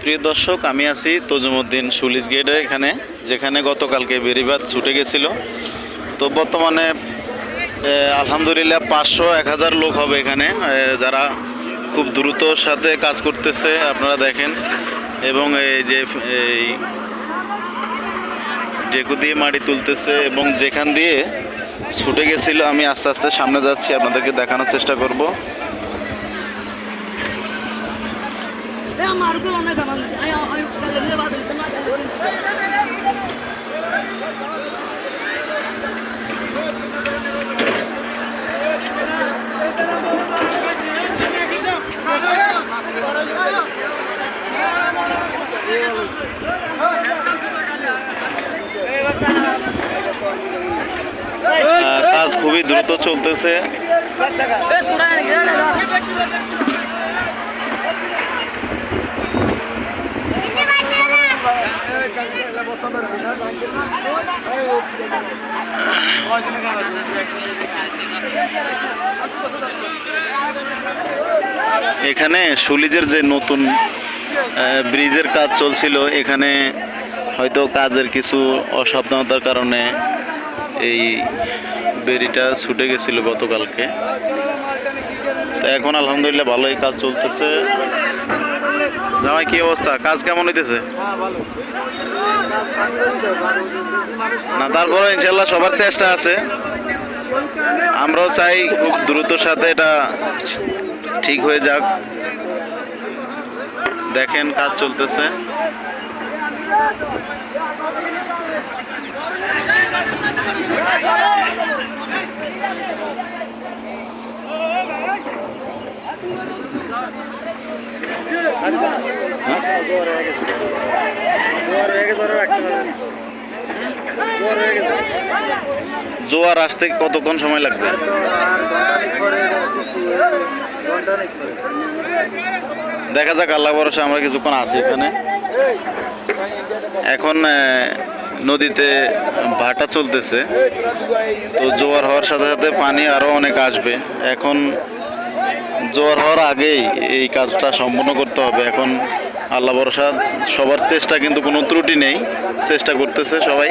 প্রিয় দর্শক, আমি আছি তজুমুদ্দিন সুলিশ গেটের এখানে, যেখানে গতকালকে বেরিবাদ ছুটে গেছিল। তো বর্তমানে আলহামদুলিল্লাহ পাঁচশো এক হাজার লোক হবে এখানে যারা খুব দ্রুতর সাথে কাজ করতেছে, আপনারা দেখেন। এবং এই যে, এই ডেকু দিয়ে মাটি তুলতেছে, এবং যেখান দিয়ে ছুটে গেছিল, আমি আস্তে আস্তে সামনে যাচ্ছি, আপনাদেরকে দেখানোর চেষ্টা করব। কাজ খুবই দ্রুত চলতেছে। এখানে সুলিজের যে নতুন ব্রিজের কাজ চলছিল, এখানে হয়তো কাজের কিছু অসাবধানতার কারণে এই বেরিটা ছুটে গেছিল গতকালকে। তো এখন আলহামদুলিল্লাহ ভালোই কাজ চলতেছে। জামাই, কি অবস্থা? কাজ কেমন হইতেছে? না তারপরে ইনশাল্লাহ সবার চেষ্টা আছে। আমরাও চাই খুব দ্রুতর সাথে এটা ঠিক হয়ে যাক। দেখেন কাজ চলতেছে। জোয়ার আসতে কতক্ষণ সময় লাগবে? দেখা যাক আল্লাহ ভরসা আমরা কিছুক্ষণ আছি এখানে। এখন নদীতে ভাটা চলতেছে। তো জোয়ার হওয়ার সাথে সাথে পানি আরও অনেক আসবে। এখন জোয়ার হওয়ার আগেই এই কাজটা সম্পন্ন করতে হবে। এখন আল্লাহ ভরসা সবার চেষ্টা কিন্তু কোনো ত্রুটি নেই চেষ্টা করতেছে সবাই